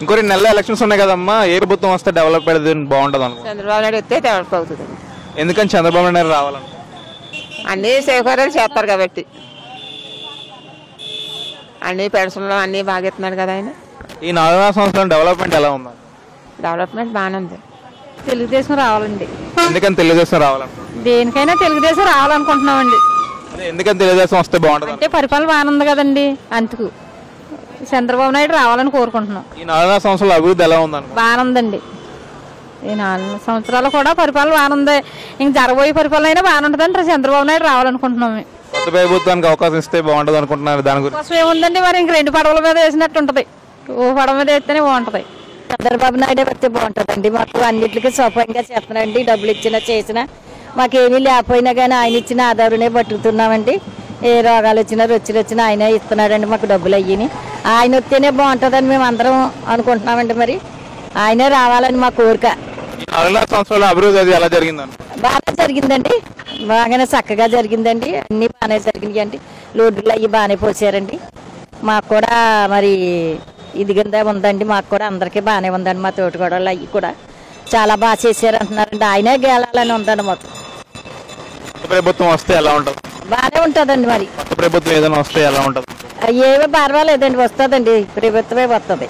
ఇంకో రెండు నెలల ఎలక్షన్స్ ఉన్నాయి కదమ్మా. ఏ ప్రభుత్వం వస్తే డెవలప్ అయితే బాగుంటుంది అనుకో చంద్రబాబు నాయుడు వస్తే డెవలప్ అవుతుంది. ఎందుకని చంద్రబాబు నాయుడు రావాలను అన్ని సౌకర్యాలు చేస్తారు కాబట్టి. అన్ని పెన్షన్లు అన్నీ బాగా ఇస్తున్నాడు కదా ఆయన. ఈ నాలుగున్నర సంవత్సరం డెవలప్మెంట్ ఎలా ఉంది? డెవలప్మెంట్ బాగానే ఉంది. తెలుగుదేశం రావాలండి. ఎందుకని తెలుగుదేశం రావాలనుకుంటున్నారు దేనికైనా తెలుగుదేశం రావాలనుకుంటున్నామండి. అదే ఎందుకని తెలుగుదేశం వస్తే బాగుంటుంది అంటే పరిపాలన బాగానే ఉంది కదండి అందుకు. చంద్రబాబు నాయుడు రావాలని కోరుకుంటున్నాం. ఈ నాలుగున్నర సంవత్సరాల అభివృద్ధి ఎలా ఉంది అనుకో బాగానే ఉందండి ఈ నాలుగు సంవత్సరాలు కూడా పరిపాలన బాగానే ఉంది ఇంక జరగబోయే పరిపాలన అయినా బాగానే ఉంటుందండి చంద్రబాబు నాయుడు రావాలనుకుంటున్నాం మేము. కొత్త ప్రభుత్వానికి అవకాశం ఇస్తే బాగుంటుంది అనుకుంటున్నారు. దాని గురించి కోసం ఏముందండి మరి? ఇంక రెండు పడవల మీద వేసినట్టు ఉంటుంది. ఓ పడవ మీద వేస్తేనే బాగుంటుంది. చంద్రబాబు నాయుడు వస్తే బాగుంటుందండి. మాకు అన్నిటికీ సౌకర్యంగా చేస్తున్నాండి డబ్బులు ఇచ్చినా చేసినా. మాకేమీ లేకపోయినా కానీ ఆయన ఇచ్చిన ఆధారనే బతుకుతున్నామండి ఏ రోగాలు వచ్చినా రొచ్చులు వచ్చినా ఆయనే ఇస్తున్నాడండి. మాకు డబ్బులు అయ్యి ఆయన వస్తేనే బాగుంటుందని మేము అందరం అనుకుంటున్నామండి మరి. ఆయనే రావాలని మా కోరిక. సంవత్సరాల అభివృద్ధి అది ఎలా బాగా జరిగిందండి. బాగానే చక్కగా జరిగిందండి. అన్నీ బాగానే అండి. లోడ్లు అవి బాగానే పోసారండి. మాకు కూడా మరి ఇది కింద ఉందండి. మాకు కూడా అందరికీ బాగానే ఉందండి. మా తోటి కూడా అవి కూడా చాలా బాగా చేశారు అంటున్నారండి ఆయనే గేలాలని ఉందండి మొత్తం ప్రభుత్వం వస్తే ఎలా ఉంటుంది? బాగానే ఉంటుందండి మరి. కొత్త ప్రభుత్వం ఏదైనా వస్తే ఎలా ఉంటుంది? ఏమీ పర్వాలేదండి వస్తుందండి. ప్రభుత్వమే వస్తుంది.